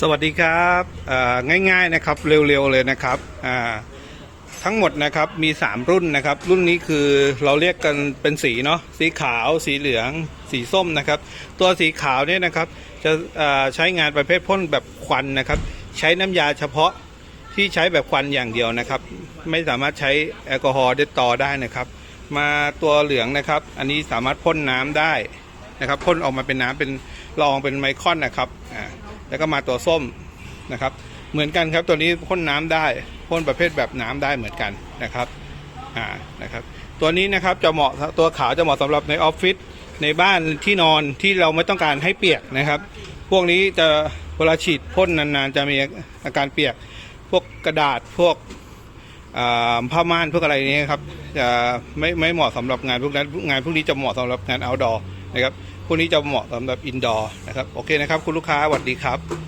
สวัสดีครับง่ายๆนะครับเร็วๆเลยนะครับทั้งหมดนะครับมี 3 รุ่นนะครับ รุ่นนี้คือเราเรียกกันเป็นสีเนาะสีขาว สีเหลือง สีส้มนะครับ ตัวสีขาวเนี่ยนะครับจะใช้งานประเภทพ่นแบบควันนะครับ ใช้น้ำยาเฉพาะที่ใช้แบบควันอย่างเดียวนะครับ ไม่สามารถใช้แอลกอฮอล์ได้ต่อได้นะครับ มาตัวเหลืองนะครับ อันนี้สามารถพ่นน้ำได้นะครับพ่นออกมาเป็นน้ำเป็นละอองเป็นไมครอนนะครับ แล้วก็มาตัวส้มนะครับ เหมือนกันครับตัวนี้พ่นน้ำได้พ่นประเภทแบบน้ำได้เหมือนกันนะครับอ่านะครับตัวนี้นะครับจะเหมาะตัวขาวจะเหมาะสำหรับในออฟฟิศในบ้านที่นอนที่เราไม่ต้องการให้เปียกนะครับ พวกนี้จะเวลาฉีดพ่นนานๆ จะมีอาการเปียก พวกกระดาษพวกผ้าม่านพวกอะไรนี้ครับจะไม่ไม่เหมาะสำหรับงานพวกนั้นงานพวกนี้จะเหมาะสำหรับงาน outdoor นะครับพวกนี้จะเหมาะสำหรับอินดอร์นะครับโอเคนะครับคุณลูกค้าสวัสดีครับ